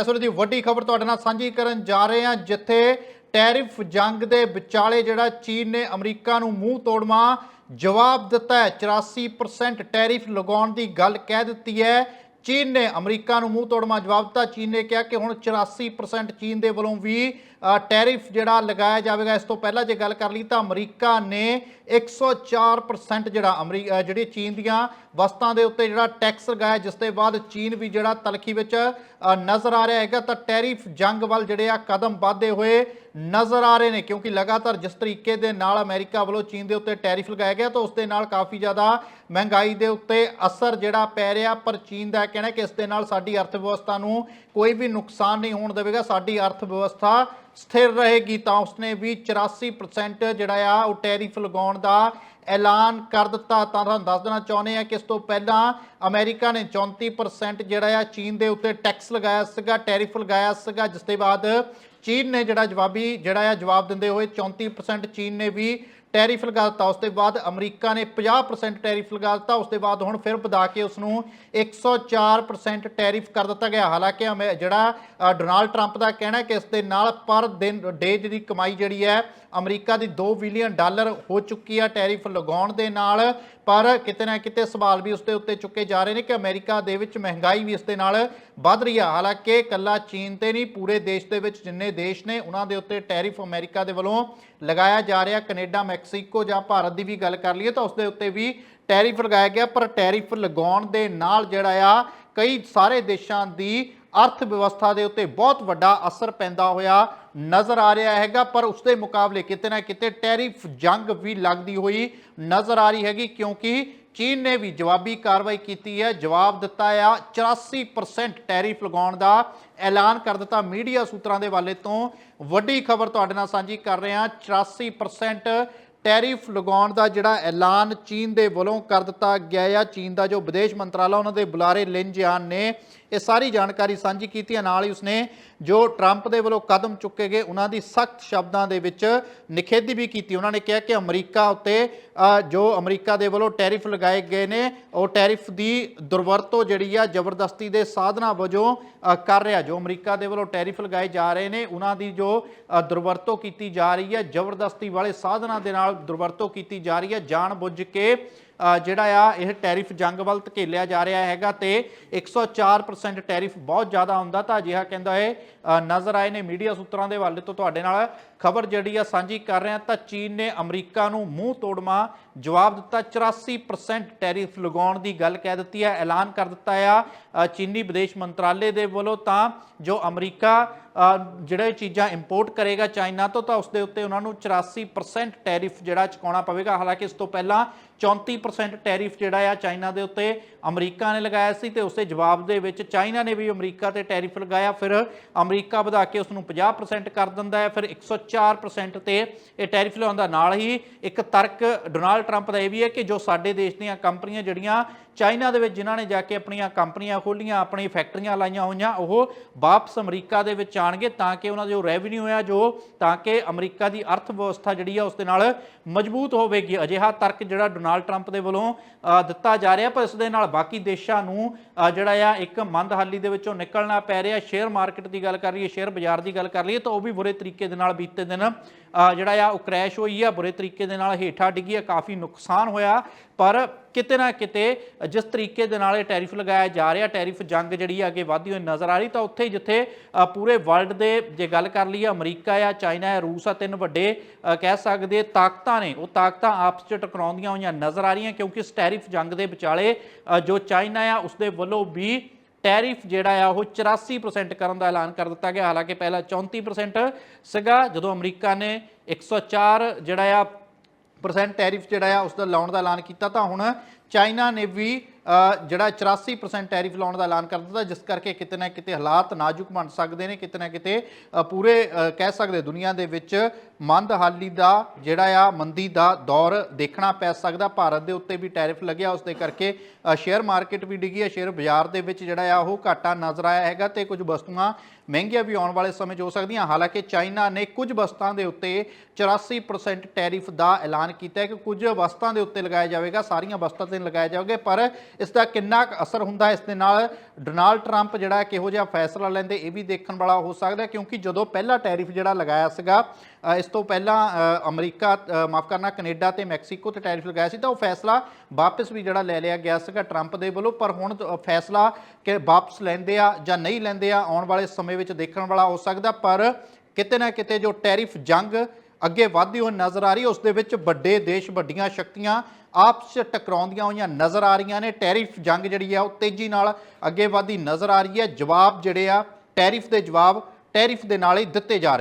ਇਸ ਵੇਲੇ ਦੀ ਵੱਡੀ ਖਬਰ ਤੁਹਾਡੇ ਨਾਲ ਸਾਂਝੀ ਕਰਨ ਜਾ ਰਹੇ ਹਾਂ, ਜਿੱਥੇ ਟੈਰਿਫ ਜੰਗ ਦੇ ਵਿਚਾਲੇ ਜਿਹੜਾ ਚੀਨ ਨੇ ਅਮਰੀਕਾ ਨੂੰ ਮੂੰਹ ਤੋੜਵਾ ਜਵਾਬ ਦਿੱਤਾ ਹੈ। 84% ਟੈਰਿਫ ਲਗਾਉਣ ਦੀ ਗੱਲ ਕਹਿ ਦਿੱਤੀ ਹੈ। ਚੀਨ ਨੇ ਅਮਰੀਕਾ ਨੂੰ ਮੂੰਹ ਤੋੜਵਾ ਜਵਾਬ ਦਿੱਤਾ। ਚੀਨ ਨੇ ਕਿਹਾ ਕਿ ਹੁਣ 84% ਚੀਨ ਦੇ ਵੱਲੋਂ ਵੀ ਟੈਰਿਫ ਜਿਹੜਾ ਲਗਾਇਆ ਜਾਵੇਗਾ, ਇਸ ਤੋਂ ਪਹਿਲਾਂ ਜੇ ਗੱਲ ਕਰ ਲਈ ਤਾਂ ਅਮਰੀਕਾ ਨੇ 104% ਜਿਹੜਾ ਅਮਰੀ ਜਿਹੜੀ ਚੀਨ ਦੀਆਂ ਵਸਤਾਂ ਦੇ ਉੱਤੇ ਜਿਹੜਾ ਟੈਕਸ ਲਗਾਇਆ, ਜਿਸ ਦੇ ਬਾਅਦ ਚੀਨ ਵੀ ਜਿਹੜਾ ਤਲਖੀ ਵਿੱਚ ਨਜ਼ਰ ਆ ਰਿਹਾ ਹੈਗਾ, ਤਾਂ ਟੈਰਿਫ ਜੰਗ ਵੱਲ ਜਿਹੜੇ ਆ ਕਦਮ ਵਧਦੇ ਹੋਏ ਨਜ਼ਰ ਆ ਰਹੇ ਨੇ, ਕਿਉਂਕਿ ਲਗਾਤਾਰ ਜਿਸ ਤਰੀਕੇ ਦੇ ਨਾਲ ਅਮਰੀਕਾ ਵੱਲੋਂ ਚੀਨ ਦੇ ਉੱਤੇ ਟੈਰਿਫ ਲਗਾਇਆ ਗਿਆ, ਤਾਂ ਉਸ ਦੇ ਨਾਲ ਕਾਫੀ ਜ਼ਿਆਦਾ ਮਹਿੰਗਾਈ ਦੇ ਉੱਤੇ ਅਸਰ ਜਿਹੜਾ ਪੈ ਰਿਹਾ, ਪਰ ਚੀਨ ਦਾ ਕਹਿਣਾ ਕਿ ਇਸ ਦੇ ਨਾਲ ਸਾਡੀ ਅਰਥ ਵਿਵਸਥਾ ਨੂੰ ਕੋਈ ਵੀ ਨੁਕਸਾਨ ਨਹੀਂ ਹੋਣ ਦੇਵੇਗਾ, ਸਾਡੀ ਅਰਥ ਵਿਵਸਥਾ ਸਥਿਰ ਰਹੇਗੀ ਤਾਂ ਉਸਨੇ ਵੀ 84% ਜਿਹੜਾ ਆ ਉਹ ਟੈਰਿਫ ਲਗਾਉਣ ਦਾ ਐਲਾਨ ਕਰ ਦਿੱਤਾ। ਤਾਂ ਤੁਹਾਨੂੰ ਦੱਸ ਦੇਣਾ ਚਾਹੁੰਦੇ ਆ ਕਿ ਇਸ ਤੋਂ ਪਹਿਲਾਂ ਅਮਰੀਕਾ ਨੇ 34% ਜਿਹੜਾ ਆ ਚੀਨ ਦੇ ਉੱਤੇ ਟੈਕਸ ਲਗਾਇਆ ਸੀਗਾ, ਟੈਰਿਫ ਲਗਾਇਆ ਸੀਗਾ, ਜਿਸ ਦੇ ਬਾਅਦ ਚੀਨ ਨੇ ਜਿਹੜਾ ਜਵਾਬੀ ਜਿਹੜਾ ਆ ਜਵਾਬ ਦਿੰਦੇ ਹੋਏ 34% ਚੀਨ ਨੇ ਵੀ ਟੈਰਿਫ ਲਗਾ ਦਿੱਤਾ। ਉਸ ਤੋਂ ਬਾਅਦ ਅਮਰੀਕਾ ਨੇ 50% ਟੈਰਿਫ ਲਗਾ ਦਿੱਤਾ। ਉਸ ਤੋਂ ਬਾਅਦ ਹੁਣ ਫਿਰ ਵਧਾ ਕੇ ਉਸ ਨੂੰ 104% ਟੈਰਿਫ ਕਰ ਦਿੱਤਾ ਗਿਆ। ਹਾਲਾਂਕਿ ਅਮੇ- ਜਿਹੜਾ ਡੋਨਾਲਡ ਟਰੰਪ ਦਾ ਕਹਿਣਾ ਕਿ ਇਸ ਦੇ ਨਾਲ ਪਰ ਦਿਨ, ਡੇ ਦੀ ਕਮਾਈ ਜਿਹੜੀ ਹੈ, ਅਮਰੀਕਾ ਦੀ 2 ਬਿਲੀਅਨ ਡਾਲਰ ਹੋ ਚੁੱਕੀ ਆ ਟੈਰਿਫ ਲਗਾਉਣ ਦੇ ਨਾਲ। ਪਰ ਕਿਤੇ ਨਾ ਕਿਤੇ ਸਵਾਲ ਵੀ ਉਸ ਦੇ ਉੱਤੇ ਚੁੱਕੇ ਜਾ ਰਹੇ ਨੇ ਕਿ ਅਮਰੀਕਾ ਦੇ ਵਿੱਚ ਮਹਿੰਗਾਈ ਵੀ ਇਸ ਦੇ ਨਾਲ ਵੱਧ ਰਹੀ ਹੈ ਹਾਲਾਂਕਿ ਕੱਲਾ ਚੀਨ ਤੇ ਨਹੀਂ, ਪੂਰੇ ਦੇਸ਼ ਦੇ ਵਿੱਚ ਜਿੰਨੇ ਦੇਸ਼ ਨੇ, ਉਹਨਾਂ ਦੇ ਉੱਤੇ ਟੈਰਿਫ ਅਮਰੀਕਾ ਦੇ ਵੱਲੋਂ ਲਗਾਇਆ ਜਾ ਰਿਹਾ। ਕੈਨੇਡਾ, ਮੈਕਸੀਕੋ ਜਾਂ ਭਾਰਤ ਦੀ ਵੀ ਗੱਲ ਕਰ ਲਈਏ ਤਾਂ ਉਸ ਦੇ ਉੱਤੇ ਵੀ ਟੈਰਿਫ ਲਗਾਇਆ ਗਿਆ, ਪਰ ਟੈਰਿਫ ਲਗਾਉਣ ਦੇ ਨਾਲ ਜਿਹੜਾ ਆ, ਕਈ ਸਾਰੇ ਦੇਸ਼ਾਂ ਦੀ ਅਰਥ ਵਿਵਸਥਾ ਦੇ ਉੱਤੇ ਬਹੁਤ ਵੱਡਾ ਅਸਰ ਪੈਂਦਾ ਹੋਇਆ ਨਜ਼ਰ ਆ ਰਿਹਾ ਹੈਗਾ, ਪਰ ਉਸ ਦੇ ਮੁਕਾਬਲੇ ਕਿਤੇ ਨਾ ਕਿਤੇ ਟੈਰਿਫ ਜੰਗ ਵੀ ਲੱਗਦੀ ਹੋਈ ਨਜ਼ਰ ਆ ਰਹੀ ਹੈਗੀ, ਕਿਉਂਕਿ ਚੀਨ ਨੇ ਵੀ ਜਵਾਬੀ ਕਾਰਵਾਈ ਕੀਤੀ ਹੈ। ਜਵਾਬ ਦਿੱਤਾ ਆ 84% ਟੈਰਿਫ ਲਗਾਉਣ ਦਾ ਐਲਾਨ ਕਰ ਦਿੱਤਾ ਮੀਡੀਆ ਸੂਤਰਾਂ ਦੇ ਵਾਲੇ ਤੋਂ। ਵੱਡੀ ਖਬਰ ਤੁਹਾਡੇ ਨਾਲ ਸਾਂਝੀ ਕਰ ਰਹੇ ਹਾਂ 84% ਟੈਰਿਫ ਲਗਾਉਣ ਦਾ ਜਿਹੜਾ ਐਲਾਨ ਚੀਨ ਦੇ ਵੱਲੋਂ ਕਰ ਦਿੱਤਾ ਗਿਆ ਆ। ਚੀਨ ਦਾ ਜੋ ਵਿਦੇਸ਼ ਮੰਤਰਾਲਾ, ਉਹਨਾਂ ਦੇ ਬੁਲਾਰੇ ਲਿਨ ਜਿਆਨ ਨੇ ਇਹ ਸਾਰੀ ਜਾਣਕਾਰੀ ਸਾਂਝੀ ਕੀਤੀ ਹੈ। ਨਾਲ ਹੀ ਉਸਨੇ ਜੋ ਟਰੰਪ ਦੇ ਵੱਲੋਂ ਕਦਮ ਚੁੱਕੇ ਗਏ, ਉਹਨਾਂ ਦੀ ਸਖਤ ਸ਼ਬਦਾਂ ਦੇ ਵਿੱਚ ਨਿਖੇਧੀ ਵੀ ਕੀਤੀ। ਉਹਨਾਂ ਨੇ ਕਿਹਾ ਕਿ ਅਮਰੀਕਾ ਉੱਤੇ ਜੋ ਅਮਰੀਕਾ ਦੇ ਵੱਲੋਂ ਟੈਰਿਫ ਲਗਾਏ ਗਏ ਨੇ, ਉਹ ਟੈਰਿਫ ਦੀ ਦੁਰਵਰਤੋਂ ਜਿਹੜੀ ਆ, ਜ਼ਬਰਦਸਤੀ ਦੇ ਸਾਧਨਾ ਵਜੋਂ ਕਰ ਰਿਹਾ। ਜੋ ਅਮਰੀਕਾ ਦੇ ਵੱਲੋਂ ਟੈਰਿਫ ਲਗਾਏ ਜਾ ਰਹੇ ਨੇ, ਉਹਨਾਂ ਦੀ ਜੋ ਦੁਰਵਰਤੋਂ ਕੀਤੀ ਜਾ ਰਹੀ ਹੈ, ਜ਼ਬਰਦਸਤੀ ਵਾਲੇ ਸਾਧਨਾਂ ਦੇ ਨਾਲ ਦੁਰਵਰਤੋਂ ਕੀਤੀ ਜਾ ਰਹੀ ਹੈ। ਜਾਣ ਬੁੱਝ ਕੇ ਜਿਹੜਾ ਆ ਇਹ ਟੈਰਿਫ ਜੰਗ ਵੱਲ ਧਕੇਲਿਆ ਜਾ ਰਿਹਾ ਹੈਗਾ ਤੇ 104% ਟੈਰਿਫ ਬਹੁਤ ਜ਼ਿਆਦਾ ਹੁੰਦਾ ਤਾਂ ਅਜਿਹਾ ਕਹਿੰਦਾ ਹੈ ਨਜ਼ਰ ਆਏ ਨੇ ਮੀਡੀਆ ਸੂਤਰਾਂ ਦੇ ਹਵਾਲੇ ਤੋਂ ਤੁਹਾਡੇ ਨਾਲ। ਖਬਰ ਜਿਹੜੀ ਆ ਸਾਂਝੀ ਕਰ ਰਹੇ ਹਾਂ ਤਾਂ ਚੀਨ ਨੇ ਅਮਰੀਕਾ ਨੂੰ ਮੂੰਹ ਤੋੜਮਾ ਜਵਾਬ ਦਿੱਤਾ। 84% ਟੈਰਿਫ ਲਗਾਉਣ ਦੀ ਗੱਲ ਕਹਿ ਦਿੱਤੀ ਹੈ ਐਲਾਨ ਕਰ ਦਿੱਤਾ ਆ ਚੀਨੀ ਵਿਦੇਸ਼ ਮੰਤਰਾਲੇ ਦੇ ਵੱਲੋਂ ਤਾਂ ਜੋ ਅਮਰੀਕਾ ਅ, ਜਿਹੜੇ ਚੀਜ਼ਾਂ ਇੰਪੋਰਟ ਕਰੇਗਾ ਚਾਈਨਾ ਤੋਂ ਤਾਂ ਉਸ ਦੇ ਉੱਤੇ ਉਹਨਾਂ ਨੂੰ 84% ਟੈਰਿਫ ਜਿਹੜਾ ਚੁਕਾਉਣਾ ਪਵੇਗਾ। ਹਾਲਾਂਕਿ ਇਸ ਤੋਂ ਪਹਿਲਾਂ 34% ਟੈਰਿਫ ਜਿਹੜਾ ਆ ਚਾਈਨਾ ਦੇ ਉੱਤੇ ਅਮਰੀਕਾ ਨੇ ਲਗਾਇਆ ਸੀ ਤੇ ਉਸੇ ਜਵਾਬ ਦੇ ਵਿੱਚ ਚਾਈਨਾ ਨੇ ਵੀ ਅਮਰੀਕਾ ਤੇ ਟੈਰਿਫ ਲਗਾਇਆ। ਫਿਰ ਅਮਰੀਕਾ ਵਧਾ ਕੇ ਉਸ ਨੂੰ 50% ਕਰ ਦਿੰਦਾ ਹੈ, ਫਿਰ 104% ਤੇ ਇਹ ਟੈਰਿਫ ਲਾਉਂਦਾ ਨਾਲ ਹੀ ਇੱਕ ਤਰਕ ਡੋਨਾਲਡ ਟਰੰਪ ਦਾ ਇਹ ਵੀ ਹੈ ਕਿ ਜੋ ਸਾਡੇ ਦੇਸ਼ ਦੀਆਂ ਕੰਪਨੀਆਂ ਜਿਹੜੀਆਂ ਚਾਈਨਾ ਦੇ ਵਿੱਚ ਜਿਨ੍ਹਾਂ ਨੇ ਜਾ ਕੇ ਆਪਣੀਆਂ ਕੰਪਨੀਆਂ ਖੋਲੀਆਂ ਆਪਣੀ ਫੈਕਟਰੀਆਂ ਲਾਈਆਂ ਹੋਈਆਂ, ਉਹ ਵਾਪਸ ਅਮਰੀਕਾ ਦੇ ਵਿੱਚ ਆਣਗੇ ਤਾਂ ਕਿ ਉਹਨਾਂ ਦਾ ਜੋ ਰੈਵਨਿਊ ਹੈ ਜੋ ਤਾਂ ਕਿ ਅਮਰੀਕਾ ਦੀ ਅਰਥ ਵਿਵਸਥਾ ਜਿਹੜੀ ਆ, ਉਸ ਦੇ ਨਾਲ ਮਜ਼ਬੂਤ ਹੋਵੇਗੀ। ਅਜਿਹਾ ਤਰਕ ਜਿਹੜਾ ਡੋਨਾਲਡ ਟਰੰਪ ਦੇ ਵੱਲੋਂ ਦਿੱਤਾ ਜਾ ਰਿਹਾ, ਪਰ ਇਸ ਦੇ ਨਾਲ ਬਾਕੀ ਦੇਸ਼ਾਂ ਨੂੰ ਜਿਹੜਾ ਆ, ਇੱਕ ਮੰਦਹਾਲੀ ਦੇ ਵਿੱਚੋਂ ਨਿਕਲਣਾ ਪੈ ਰਿਹਾ। ਸ਼ੇਅਰ ਮਾਰਕੀਟ ਦੀ ਗੱਲ ਕਰ ਲਈਏ, ਸ਼ੇਅਰ ਬਾਜ਼ਾਰ ਦੀ ਗੱਲ ਕਰ ਲਈਏ, ਤਾਂ ਉਹ ਵੀ ਬੁਰੇ ਤਰੀਕੇ ਦੇ ਨਾਲ ਬੀਤੇ ਦਿਨ ਜਿਹੜਾ ਆ, ਉਹ ਕ੍ਰੈਸ਼ ਹੋਈ ਆ, ਬੁਰੇ ਤਰੀਕੇ ਦੇ ਨਾਲ ਹੇਠਾਂ ਡਿੱਗੀ ਆ, ਕਾਫੀ ਨੁਕਸਾਨ ਹੋਇਆ। ਪਰ ਕਿਤੇ ਨਾ ਕਿਤੇ ਜਿਸ ਤਰੀਕੇ ਦੇ ਨਾਲ ਇਹ ਟੈਰਿਫ ਲਗਾਇਆ ਜਾ ਰਿਹਾ, ਟੈਰਿਫ ਜੰਗ ਜਿਹੜੀ ਆ ਅੱਗੇ ਵਧਦੀ ਹੋਈ ਨਜ਼ਰ ਆ ਰਹੀ, ਤਾਂ ਉੱਥੇ ਜਿੱਥੇ ਪੂਰੇ ਵਰਲਡ ਦੇ ਜੇ ਗੱਲ ਕਰ ਲਈਏ, ਅਮਰੀਕਾ ਆ, ਚਾਈਨਾ ਆ, ਰੂਸ ਆ, ਤਿੰਨ ਵੱਡੇ ਕਹਿ ਸਕਦੇ ਤਾਕਤਾਂ ਨੇ, ਉਹ ਤਾਕਤਾਂ ਆਪਸ ਚ ਟਕਰਾਉਂਦੀਆਂ ਹੋਈਆਂ ਨਜ਼ਰ ਆ ਰਹੀਆਂ, ਕਿਉਂਕਿ ਇਸ ਟੈਰਿਫ ਜੰਗ ਦੇ ਵਿਚਾਲੇ ਜੋ ਚਾਈਨਾ ਆ ਉਸ ਦੇ ਵੱਲੋਂ ਵੀ ਟੈਰਿਫ ਜਿਹੜਾ ਆ, ਉਹ 84% ਕਰਨ ਦਾ ਐਲਾਨ ਕਰ ਦਿੱਤਾ ਗਿਆ। ਹਾਲਾਂਕਿ ਪਹਿਲਾਂ 34% ਸੀਗਾ, ਜਦੋਂ ਅਮਰੀਕਾ ਨੇ 104 ਜਿਹੜਾ ਆ ਪਰਸੈਂਟ ਟੈਰਿਫ ਜਿਹੜਾ ਆ ਉਸ ਦਾ ਲਾਉਣ ਦਾ ਐਲਾਨ ਕੀਤਾ ਤਾਂ ਹੁਣ ਚਾਈਨਾ ਨੇ ਵੀ ਜਿਹੜਾ 84% ਟੈਰਿਫ ਲਾਉਣ ਦਾ ਐਲਾਨ ਕਰ ਦਿੱਤਾ, ਜਿਸ ਕਰਕੇ ਕਿਤੇ ਨਾ ਕਿਤੇ ਹਾਲਾਤ ਨਾਜ਼ੁਕ ਬਣ ਸਕਦੇ ਨੇ, ਕਿਤੇ ਨਾ ਕਿਤੇ ਪੂਰੇ ਕਹਿ ਸਕਦੇ ਦੁਨੀਆ ਦੇ ਵਿੱਚ ਮੰਦਹਾਲੀ ਦਾ ਜਿਹੜਾ ਆ, ਮੰਦੀ ਦਾ ਦੌਰ ਦੇਖਣਾ ਪੈ ਸਕਦਾ। ਭਾਰਤ ਦੇ ਉੱਤੇ ਵੀ ਟੈਰਿਫ ਲੱਗਿਆ, ਉਸ ਦੇ ਕਰਕੇ ਸ਼ੇਅਰ ਮਾਰਕੀਟ ਵੀ ਡਿੱਗੀ ਹੈ ਸ਼ੇਅਰ ਬਾਜ਼ਾਰ ਦੇ ਵਿੱਚ ਜਿਹੜਾ ਆ, ਉਹ ਘਾਟਾ ਨਜ਼ਰ ਆਇਆ ਹੈਗਾ ਤੇ ਕੁਝ ਵਸਤੂਆਂ ਮਹਿੰਗੀਆਂ ਵੀ ਆਉਣ ਵਾਲੇ ਸਮੇਂ 'ਚ ਹੋ ਸਕਦੀਆਂ। ਹਾਲਾਂਕਿ ਚਾਈਨਾ ਨੇ ਕੁਝ ਵਸਤਾਂ ਦੇ ਉੱਤੇ 84% ਟੈਰਿਫ ਦਾ ਐਲਾਨ ਕੀਤਾ ਹੈ ਕਿ ਕੁਝ ਵਸਤਾਂ ਦੇ ਉੱਤੇ ਲਗਾਇਆ ਜਾਵੇਗਾ, ਸਾਰੀਆਂ ਵਸਤਾਂ ਤੇ ਲਗਾਇਆ ਜਾਵੇਗਾ, ਪਰ ਇਸ ਦਾ ਕਿੰਨਾ ਕੁ ਅਸਰ ਹੁੰਦਾ ਇਸ ਦੇ ਨਾਲ ਡੋਨਾਲਡ ਟਰੰਪ ਜਿਹੜਾ ਕਿਹੋ ਜਿਹਾ ਫੈਸਲਾ ਲੈਂਦੇ, ਇਹ ਵੀ ਦੇਖਣ ਵਾਲਾ ਹੋ ਸਕਦਾ ਕਿਉਂਕਿ ਜਦੋਂ ਪਹਿਲਾ ਟੈਰਿਫ ਜਿਹੜਾ ਲਗਾਇਆ ਸੀਗਾ ਇਸ ਤੋਂ ਪਹਿਲਾਂ ਅਮਰੀਕਾ ਮਾਫ ਕਰਨਾ, ਕੈਨੇਡਾ ਤੇ ਮੈਕਸੀਕੋ ਤੇ ਟੈਰਿਫ ਲਗਾਇਆ ਸੀ, ਤਾਂ ਉਹ ਫੈਸਲਾ ਵਾਪਸ ਵੀ ਜਿਹੜਾ ਲੈ ਲਿਆ ਗਿਆ ਸੀਗਾ ਟਰੰਪ ਦੇ ਵੱਲੋਂ, ਪਰ ਹੁਣ ਫੈਸਲਾ ਕਿ ਵਾਪਸ ਲੈਂਦੇ ਆ ਜਾਂ ਨਹੀਂ ਲੈਂਦੇ ਆ, ਆਉਣ ਵਾਲੇ ਸਮੇਂ ਵਿੱਚ ਦੇਖਣ ਵਾਲਾ ਹੋ ਸਕਦਾ, ਪਰ ਕਿਤੇ ਨਾ ਕਿਤੇ ਜੋ ਟੈਰਿਫ ਜੰਗ ਅੱਗੇ ਵਧਦੀ ਹੋਈ ਨਜ਼ਰ ਆ ਰਹੀ, ਉਸ ਦੇ ਵਿੱਚ ਵੱਡੇ ਦੇਸ਼ ਵੱਡੀਆਂ ਸ਼ਕਤੀਆਂ ਆਪਸ 'ਚ ਟਕਰਾਉਂਦੀਆਂ ਹੋਈਆਂ ਨਜ਼ਰ ਆ ਰਹੀਆਂ ਨੇ। ਟੈਰਿਫ ਜੰਗ ਜਿਹੜੀ ਆ, ਉਹ ਤੇਜ਼ੀ ਨਾਲ ਅੱਗੇ ਵਧਦੀ ਨਜ਼ਰ ਆ ਰਹੀ ਹੈ। ਜਵਾਬ ਜਿਹੜੇ ਆ, ਟੈਰਿਫ ਦੇ ਜਵਾਬ ਟੈਰਿਫ ਦੇ ਨਾਲ ਹੀ ਦਿੱਤੇ ਜਾ ਰਹੇ ਨੇ।